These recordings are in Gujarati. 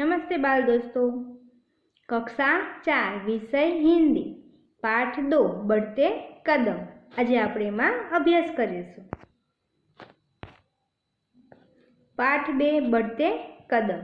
નમસ્તે બાલ દોસ્તો. કક્ષા ચાર, વિષય હિન્દી. પાઠ દો બઢતે કદમ. આજે આપણે એમાં અભ્યાસ કરીશું. પાઠ બે બઢતે કદમ.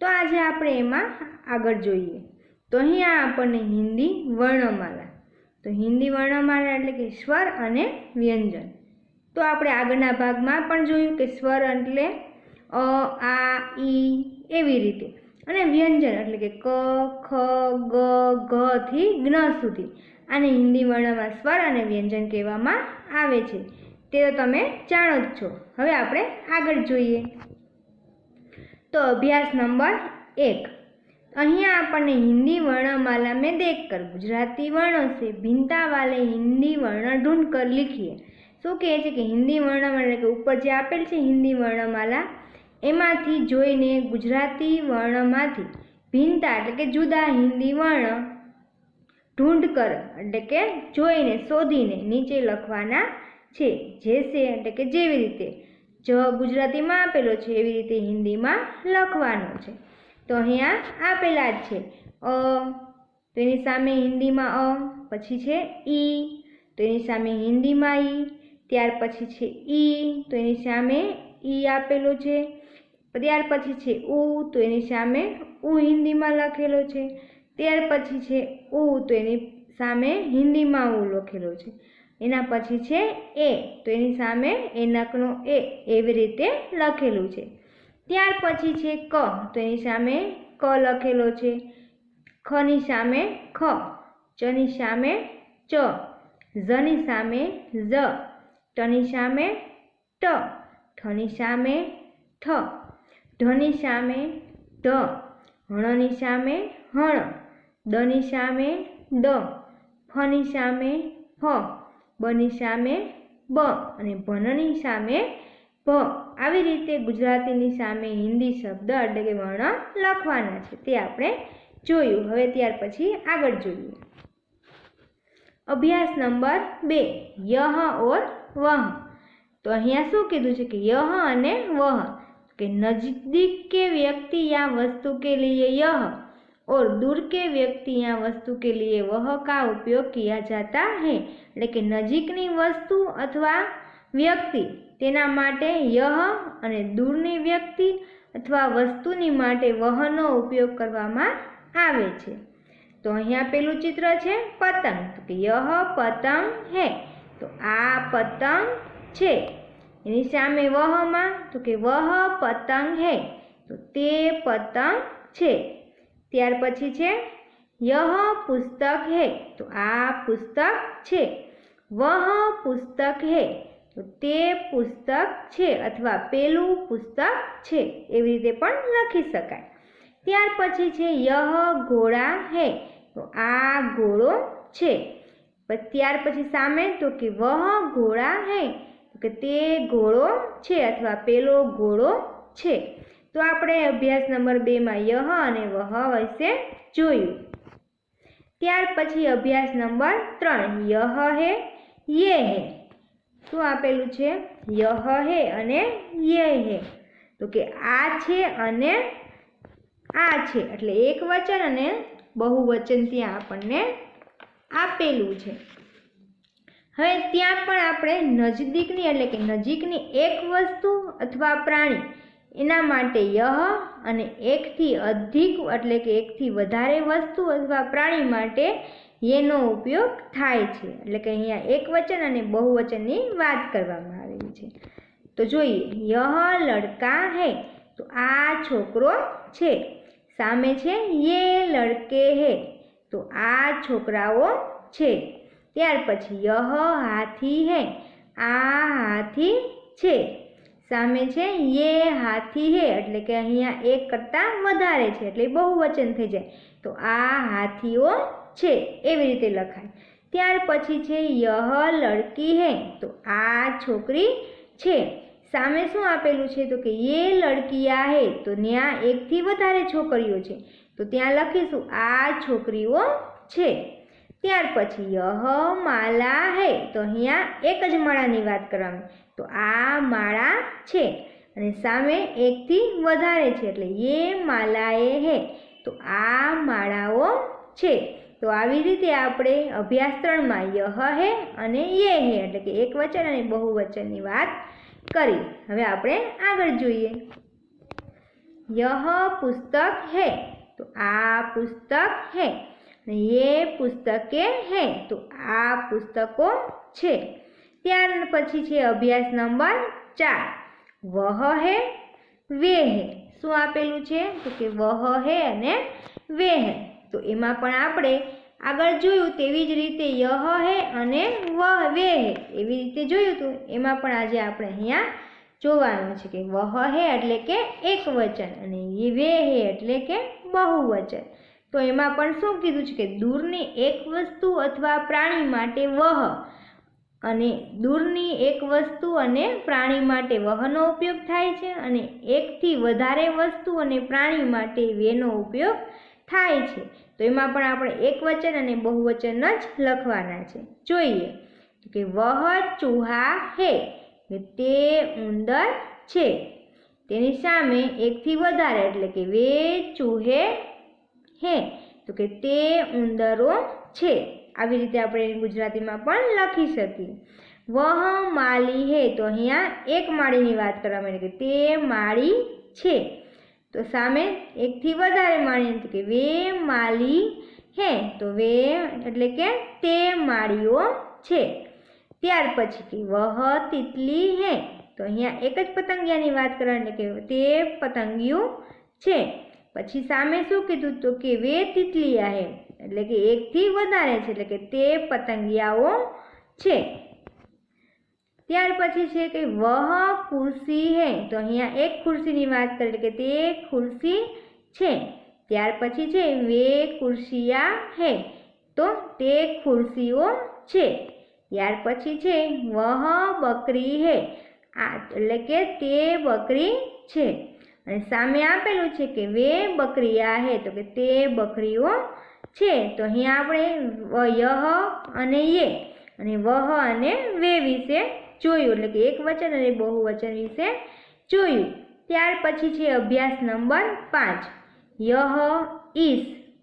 તો આજે આપણે એમાં આગળ જોઈએ. તો અહીંયા આપણને હિન્દી વર્ણમાલા. તો હિન્દી વર્ણમાલા એટલે કે સ્વર અને વ્યંજન. તો આપણે આગળના ભાગમાં પણ જોયું કે સ્વર એટલે અ, આ, ઈ એવી રીતે. અને વ્યંજન એટલે કે ક, ખ, ગ ગ થી જ્ઞ સુધી. આને હિન્દી વર્ણમાં સ્વર અને વ્યંજન કહેવામાં આવે છે. તે તમે જાણો જ છો. હવે આપણે આગળ જોઈએ. તો અભ્યાસ નંબર એક. અહીંયા આપણને હિન્દી વર્ણમાલા મેં દેખ કર. ગુજરાતી વર્ણો છે. ભિન્તા વાલે હિન્દી વર્ણ ઢૂંઢ કર લીખીએ. શું કહે છે કે હિન્દી વર્ણમાલા એટલે કે ઉપર જે આપેલ છે હિન્દી વર્ણમાલા? એમાંથી જોઈને ગુજરાતી વર્ણમાંથી ભિન્નતા એટલે કે જુદા હિન્દી વર્ણ ઢૂંઢ કર એટલે કે જોઈને, શોધીને નીચે લખવાના છે. જે છે એટલે કે જેવી રીતે જ ગુજરાતીમાં આપેલો છે, એવી રીતે હિન્દીમાં લખવાનો છે. તો અહીંયા આપેલા જ છે. અ, તો એની સામે હિન્દીમાં અ, પછી છે ઈ. તો એની સામે હિન્દીમાં ઈ. ત્યાર પછી છે ઈ. તો એની સામે ઈ આપેલો છે. ત્યાર પછી છે ઉ, તો એની સામે ઉ હિન્દીમાં લખેલો છે. ત્યાર પછી છે ઉ, તો એની સામે હિન્દીમાં ઉ લખેલો છે. એના પછી છે એ, તો એની સામે એ નકનો એ એવી રીતે લખેલું છે. ત્યાર પછી છે ક, તો એની સામે ક લખેલો છે. ખની સામે ખ ચની સામે ચ ઝની સામે ઝ ટની સામે ટ ઠની સામે ઠ. ઢની સામે ઢ હણની સામે હણ દની સામે દ ફની સામે ફ, બની સામે બ અને ભનની સામે ભ આવી રીતે ગુજરાતીની સામે હિન્દી શબ્દ એટલે કે વર્ણ લખવાના છે. તે આપણે જોયું. હવે ત્યાર પછી આગળ જોઈએ. અભ્યાસ નંબર બે યહ ઓર વહ તો અહીંયા શું કીધું છે કે યહ અને વહ કે નજદીક કે વ્યક્તિ या वस्तु के लिए यह और दूर के व्यक्ति या वस्तु के लिए वह का उपयोग किया जाता है એટલે કે નજીકની વસ્તુ અથવા વ્યક્તિ તેના માટે યહ અને દૂરની વ્યક્તિ અથવા વસ્તુની માટે વહનો ઉપયોગ કરવામાં આવે છે તો અહીંયા પેલું ચિત્ર છે પતંગ તો કે યહ પતંગ હે તો આ પતંગ છે એની સામે વહમાં તો કે વહ પતંગ હે, તો તે પતંગ છે. ત્યાર પછી છે, યહ પુસ્તક હે, તો આ પુસ્તક છે. વહ પુસ્તક હે, તો તે પુસ્તક છે, અથવા પેલું પુસ્તક છે, એવી રીતે પણ લખી શકાય. ત્યાર પછી છે, યહ ઘોડા હે, તો આ ઘોડો છે. ત્યાર પછી સામે, તો કે વહ ઘોડા હે કે તે ઘોડો છે અથવા પેલો ઘોડો છે. તો આપણે અભ્યાસ નંબર બેમાં યહ અને વહ વિશે જોયું. ત્યાર પછી અભ્યાસ નંબર ત્રણ યહ હે યે, હે. શું આપેલું છે યહ હે અને યે, હે. તો કે આ છે અને આ છે. એટલે એક વચન અને બહુવચન ત્યાં આપણને આપેલું છે. હવે ત્યાં પણ આપણે નજદીકની એટલે કે નજીકની એક વસ્તુ અથવા પ્રાણી, એના માટે યહ અને એકથી અધિક એટલે કે એકથી વધારે વસ્તુ અથવા પ્રાણી માટે એનો ઉપયોગ થાય છે. એટલે કે અહીંયા એક વચન અને બહુવચનની વાત કરવામાં આવેલી છે. તો જોઈએ, યહ લડકા હે, તો આ છોકરો છે. સામે છે, યે લડકે હે, તો આ છોકરાઓ છે. ત્યાર પછી યહ હાથી, હે. આ હાથી છે. સામે છે યે, હાથી, હે. એટલે કે અહીંયા એક કરતાં વધારે છે. એટલે બહુવચન થઈ જાય. તો આ હાથીઓ છે. એવી રીતે લખાય. ત્યાર પછી છે યહ લડકી, હે. તો આ છોકરી છે. સામે શું આપેલું છે? તો કે યે લડકિયા, હે. તો ત્યાં એકથી વધારે છોકરીઓ છે. તો ત્યાં લખીશું, આ છોકરીઓ છે. ત્યાર પછી યહ માલા હે. તો અહીંયા એક જ માળાની વાત કરવાની. તો આ માળા છે અને સામે એકથી વધારે છે એટલે યે માલાએ હે. તો આ માળાઓ છે. તો આવી રીતે આપણે અભ્યાસ ત્રણમાં યહ હે અને યે હે એટલે કે એક વચન અને બહુવચનની વાત કરી. હવે આપણે આગળ જોઈએ. યહ પુસ્તક હે. તો આ પુસ્તક હે. યે પુસ્તકે હે. તો આ પુસ્તકો છે. ત્યાર પછી છે અભ્યાસ નંબર ચાર. વહ હે વે હે. શું આપેલું છે? તો કે વહ હે અને વે હે. તો એમાં પણ આપણે આગળ જોયું તેવી જ રીતે યહ હે અને વહ વે હે. એવી રીતે જોયું હતું એમાં પણ આજે આપણે અહીંયા જોવાનું છે કે વહ હે એટલે કે એક વચન અને વે હે એટલે કે બહુવચન. તો એમાં પણ શું કીધું છે કે દૂરની એક વસ્તુ અથવા પ્રાણી માટે વહ અને દૂરની એક વસ્તુ અને પ્રાણી માટે વહનો ઉપયોગ થાય છે અને એકથી વધારે વસ્તુ અને પ્રાણી માટે વેનો ઉપયોગ થાય છે. તો એમાં પણ આપણે એક વચન અને બહુવચન જ લખવાના છે. જોઈએ કે વહ ચૂહા હે તે ઉંદર છે. તેની સામે એકથી વધારે એટલે કે વે ચૂહે હે? તો કે તે ઉંદરો છે. આવી રીતે આપણે ગુજરાતીમાં પણ લખી શકીએ. વહ માળી હે. તો અહીંયા એક માળીની વાત કરવામાં આવી કે તે માળી છે. તો સામે એકથી વધારે માળી કે વે માળી હે. તો વે એટલે કે તે માળીઓ છે. ત્યાર પછી કે વહ તિતલી હે. તો અહીંયા એક જ પતંગિયાની વાત કરવાની કે તે પતંગિયું છે. પછી સામે શું કીધું તો કે વે તિતલિયા હે એટલે કે એકથી વધારે છે, એટલે કે તે પતંગિયાઓ છે. ત્યાર પછી છે કે વહ ખુરશી હે. તો અહીંયા એક ખુરશીની વાત કરી એટલે કે તે ખુરશી છે. ત્યાર પછી છે વે ખુરશિયા હે. તો તે ખુરશીઓ છે. ત્યાર પછી છે વહ બકરી હે. આ, એટલે કે તે બકરી છે. અને સામે આપેલું છે કે વે બકરીયા હે. તો કે તે બકરીઓ છે. તો અહીંયા આપણે યહ અને યે અને વહ અને વે વિશે જોયું. એટલે કે એક વચન અને બહુવચન વિશે જોયું. ત્યાર પછી છે અભ્યાસ નંબર પાંચ. યહ ઈસ,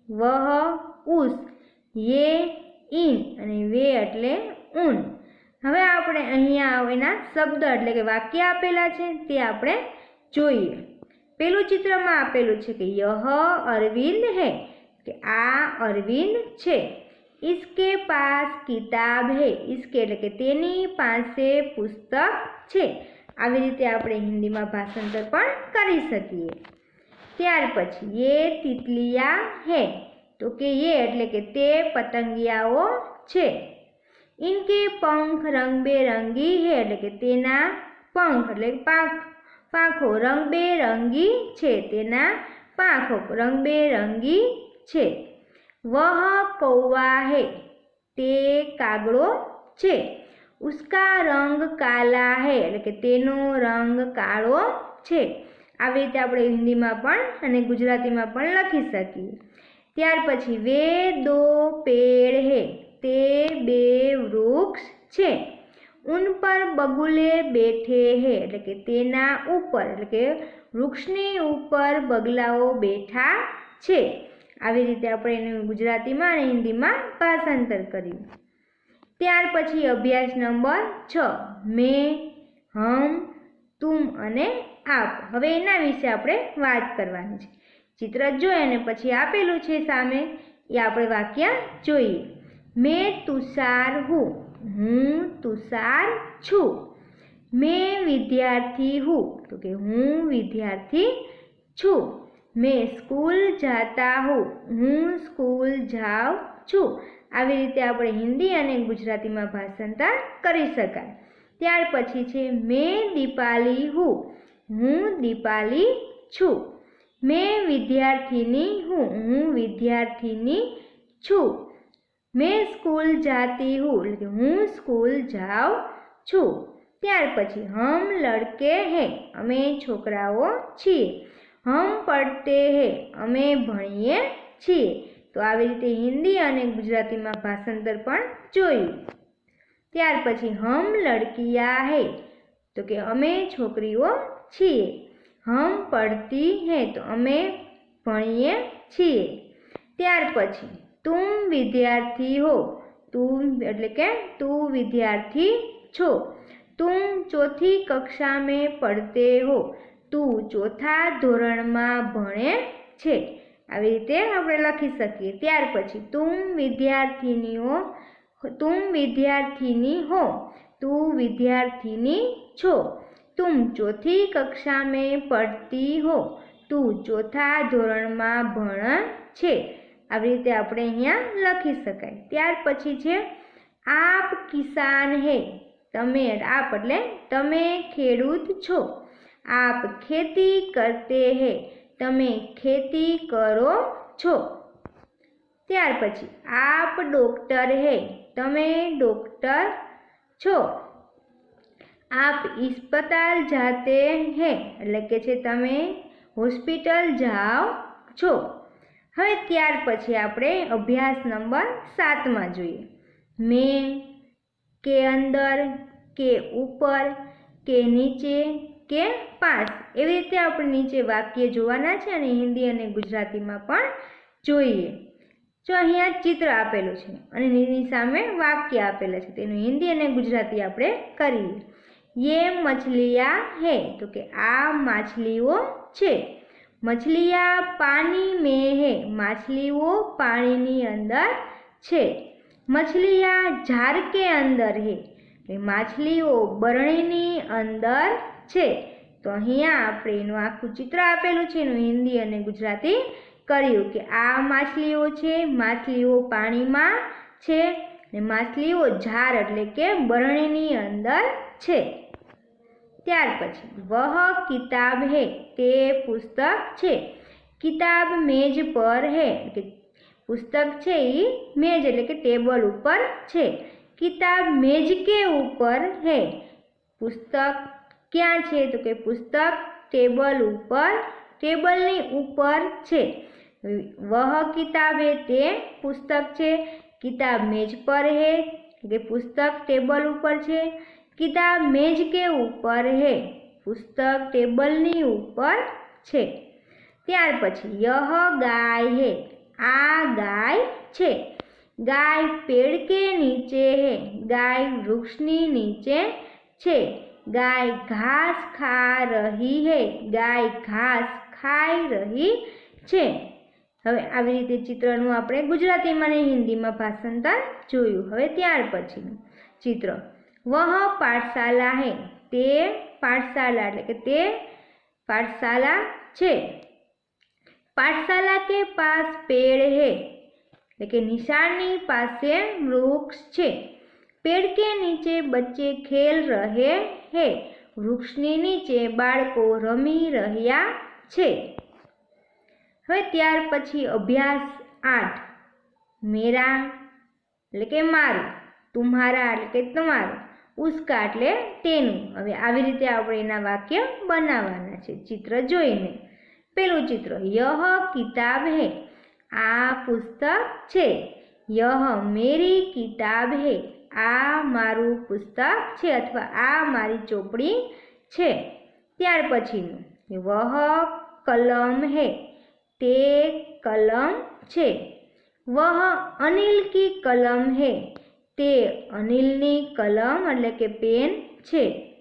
વહ ઉસ, યે ઇન અને વે એટલે ઊન. હવે આપણે અહીંયા એના શબ્દ એટલે કે વાક્ય આપેલા છે તે આપણે જોઈએ. પેલું ચિત્રમાં આપેલું છે કે યહ અરવિંદ હે, કે આ અરવિંદ છે. ઇસકે પાસ કિતાબ હે ઇસકે એટલે કે તેની પાસે પુસ્તક છે. આવી રીતે આપણે હિન્દીમાં ભાષાંતર પણ કરી શકીએ. ત્યાર પછી યે તિતલિયા હે, તો કે યે એટલે કે તે પતંગિયાઓ છે. ઇનકે પંખ રંગબેરંગી હે, એટલે કે તેના પંખ, એટલે પાંખ. પાંખો રંગબેરંગી છે, તેના પાંખો રંગબેરંગી છે. વહ કૌવા હે, તે કાગડો છે. ઉસકા રંગ કાલા હે, એટલે કે તેનો રંગ કાળો છે. આવી રીતે આપણે હિન્દીમાં પણ અને ગુજરાતીમાં પણ લખી શકીએ. ત્યાર પછી વે દો પેડ હે, તે બે વૃક્ષ છે. ઉન પર બગુલે બેઠે હે, એટલે કે તેના ઉપર, એટલે કે વૃક્ષની ઉપર બગલાઓ બેઠા છે. આવી રીતે આપણે એને ગુજરાતીમાં અને હિન્દીમાં ભાષાંતર કર્યું. ત્યાર પછી અભ્યાસ નંબર છ, મેં, હમ, તુમ અને આપ. હવે એના વિશે આપણે વાત કરવાની છે. ચિત્ર જોઈ અને પછી આપેલું છે સામે. એ આપણે વાક્ય જોઈએ. મેં તુષાર હું. હું તુષાર છું. મેં વિદ્યાર્થી હું. તો કે હું વિદ્યાર્થી છું. મેં સ્કૂલ જાતા હું. હું સ્કૂલ જાઉં છું. આવી રીતે આપણે હિન્દી અને ગુજરાતીમાં ભાષાંતર કરી શકાય. ત્યાર પછી છે, મેં દીપાલી હું. હું દીપાલી છું. મેં વિદ્યાર્થીની હું. હું વિદ્યાર્થીની છું. મેં સ્કૂલ જાતી હું, એટલે કે હું સ્કૂલ જાઉં છું. ત્યાર પછી હમ લડકે હે, અમે છોકરાઓ છીએ. હમ પડતે હે, અમે ભણીએ છીએ. તો આવી રીતે હિન્દી અને ગુજરાતીમાં ભાષાંતર પણ જોયું. ત્યાર પછી હમ લડકિયા હે, તો કે અમે છોકરીઓ છીએ. હમ પડતી હે, તો અમે ભણીએ છીએ. ત્યાર પછી તુમ વિદ્યાર્થી હો. તું એટલે કે તું વિદ્યાર્થી છો. તું ચોથી કક્ષા મેં પડતે હો. તું ચોથા ધોરણમાં ભણે છે. આવી રીતે આપણે લખી શકીએ. ત્યાર પછી તુમ વિદ્યાર્થીનીઓ તું વિદ્યાર્થીની હો. તું વિદ્યાર્થીની છો. તું ચોથી કક્ષા મેં પડતી હો. તું ચોથા ધોરણમાં ભણ છે. આવી રીતે આપણે અહીંયા લખી શકાય. ત્યાર પછી છે, આપ કિસાન હે, તમે આપ એટલે તમે ખેડૂત છો. આપ ખેતી કરતે હે, તમે ખેતી કરો છો. ત્યાર પછી, આપ ડોક્ટર હે, તમે ડોક્ટર છો. આપ ઇસ્પતાલ જાતે હે, એટલે કે છે, તમે હોસ્પિટલ જાઓ છો. હવે ત્યાર પછી આપણે અભ્યાસ નંબર સાતમાં જોઈએ. મેં, કે અંદર, કે ઉપર, કે નીચે, કે પાસ. એવી રીતે આપણે નીચે વાક્ય જોવાના છે અને હિન્દી અને ગુજરાતીમાં પણ જોઈએ. જો અહીંયા ચિત્ર આપેલું છે અને એની સામે વાક્ય આપેલા છે, તેનું હિન્દી અને ગુજરાતી આપણે કરીએ. યે મછલિયા હે. તો કે આ માછલીઓ છે. મછલિયા પાણી મેં હે માછલીઓ પાણીની અંદર છે. મછલિયા ઝાડ કે અંદર હે, એટલે માછલીઓ બરણીની અંદર છે. તો અહીંયા આપણે એનું આખું ચિત્ર આપેલું છે, એનું હિન્દી અને ગુજરાતી કર્યું કે આ માછલીઓ છે, માછલીઓ પાણીમાં છે, ને માછલીઓ ઝાડ એટલે કે બરણીની અંદર છે. ત્યાર પછી, વહ કિતાબ હે તે પુસ્તક છે. કિતાબ મેજ પર હે કે પુસ્તક છે એ મેજ, એટલે કે ટેબલ ઉપર છે. કિતાબ મેજ કે ઉપર હે? પુસ્તક ક્યાં છે? તો કે પુસ્તક ટેબલ ઉપર, ટેબલની ઉપર છે. વહ કિતાબ હે તે પુસ્તક છે. કિતાબ મેજ પર હે કે પુસ્તક ટેબલ ઉપર છે. કિતાબ મેજ કે ઉપર હે, પુસ્તક ટેબલની ઉપર છે. ત્યાર પછી યહ ગાય હે, આ ગાય છે. ગાય પેડ કે નીચે હે, ગાય વૃક્ષની નીચે છે. ગાય ઘાસ ખા રહી હે, ગાય ઘાસ ખાઈ રહી છે. હવે આવી રીતે ચિત્રનું આપણે ગુજરાતીમાં અને હિન્દીમાં ભાષાંતર જોયું. હવે ત્યાર પછીનું ચિત્ર. વહ પાઠશાલા હે તે પાઠશાલા એટલે કે તે પાઠશાલા છે પાઠશાલા કે પાસ પેડ હે એટલે કે નિશાળની પાસે વૃક્ષ છે પેડ કે નીચે બચ્ચે ખેલ રહે હે વૃક્ષની નીચે બાળકો રમી રહ્યા છે હવે ત્યાર પછી અભ્યાસ આઠ. મેરા, એટલે કે મારું, તુમ્હારા, એટલે કે તમારું. ઉસ્કા એટલે તેનું. હવે આવી રીતે આપણે એના વાક્ય બનાવવાના છે. ચિત્ર જોઈને. પેલું ચિત્ર, યહ કિતાબ હે, આ પુસ્તક છે. યહ મેરી કિતાબ હે, આ મારું પુસ્તક છે અથવા આ મારી ચોપડી છે. ત્યાર પછીનું, વહ કલમ હે, તે કલમ છે. વહ અનિલ કી કલમ હે તે અનિલની કલમ એટલે કે પેન છે.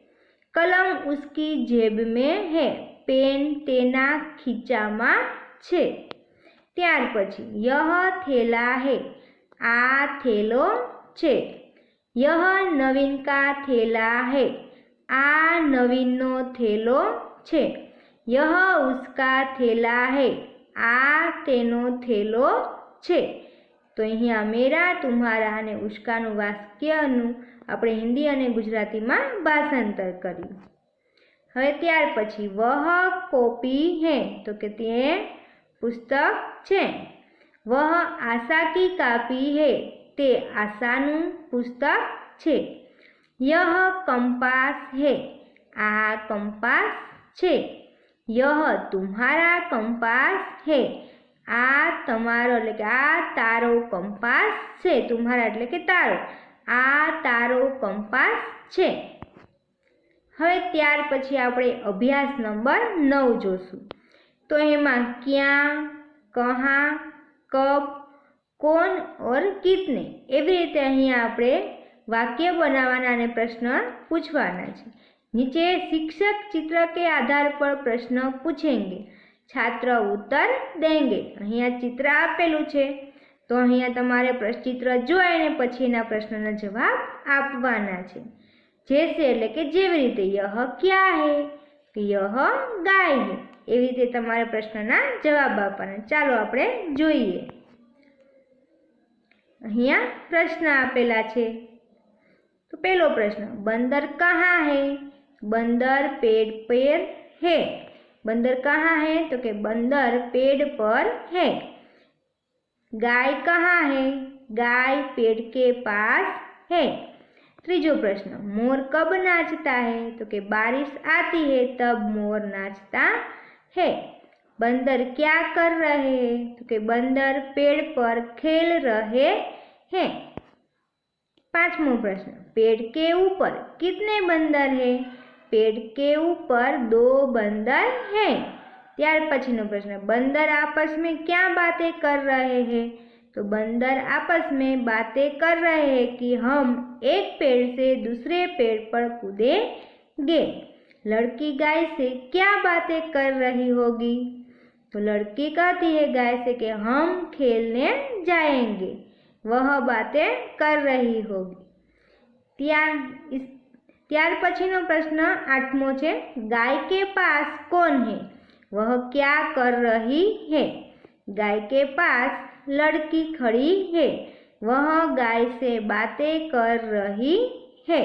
કલમ ઉસકી જેબ મેં હે, પેન તેના ખીચામાં છે. ત્યાર પછી, યહ થેલા હે, આ થેલો છે. યહ નવીન કા થેલા હે, આ નવીનનો થેલો છે. યહ ઉસકા થેલા હે, આ તેનો થેલો છે. તો અહીંયા મેરા, તુમ્હારા અને ઉષ્કાનું વાક્યનું આપણે હિન્દી અને ગુજરાતીમાં ભાષાંતર કર્યું. હવે ત્યાર પછી વહ કોપી હે, તો કે તે પુસ્તક છે. વહ આશા કી કાપી હે, તે આશાનું પુસ્તક છે. યહ કંપાસ હે, આ કંપાસ છે. યહ તુમ્હારા કંપાસ હે આ તમારો એટલે કે આ તારો કંપાસ છે, તુમ્હારા એટલે કે તારો. આ તારો કંપાસ છે. હવે ત્યાર પછી આપણે અભ્યાસ નંબર નવ જોશું. તો એમાં ક્યાં, કહા કપ કોણ ઓર કિતને? એવી રીતે અહીંયા આપણે વાક્ય બનાવવાના અને પ્રશ્ન પૂછવાના છે. નીચે શિક્ષક ચિત્ર કે આધાર પર પ્રશ્ન પૂછેંગે. છાત્ર ઉત્તર દેંગે. અહીંયા ચિત્ર આપેલું છે. તો અહીંયા તમારે ચિત્ર જોઈને પછી એના પ્રશ્નના જવાબ આપવાના છે. જેસે એટલે કે જેવી રીતે યહ ક્યાં હે? કે યહ ગાય હે. એવી રીતે તમારે પ્રશ્નના જવાબ આપવાના. ચાલો આપણે જોઈએ. અહીંયા પ્રશ્ન આપેલા છે. તો પહેલો પ્રશ્ન, બંદર કહા હે? બંદર પેડ પેર હે. બંદર કહા હે તો કે બંદર પેડ પર હે गाय कहाँ है गाय पेड़ के पास है ત્રીજો પ્રશ્ન મોર कब नाचता है तो कि बारिश आती है तब मोर नाचता है बंदर क्या कर रहे हैं तो कि बंदर पेड़ पर खेल रहे हैं पांचमो प्रश्न पेड़ के ऊपर कितने बंदर है पेड़ के ऊपर दो बंदर हैं ત્યાર પછીનો પ્રશ્ન बंदर आपस में क्या बातें कर रहे हैं तो बंदर आपस में बातें कर रहे हैं कि हम एक पेड़ से दूसरे पेड़ पर कूदेंगे लड़की गाय से क्या बातें कर रही होगी तो लड़की कहती है गाय से कि हम खेलने जाएंगे वह बातें कर रही होगी ત્યાર ત્યાર પછીનો પ્રશ્ન આઠમો છે ગાય के पास कौन है वह क्या कर रही है गाय के पास लड़की खड़ी है वह गाय से बातें कर रही है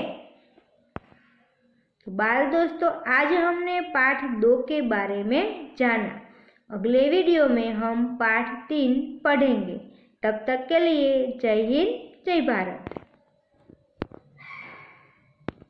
तो बाल दोस्तों आज हमने पाठ दो के बारे में जाना अगले वीडियो में हम पाठ तीन पढ़ेंगे तब तक के लिए जय हिंद जय भारत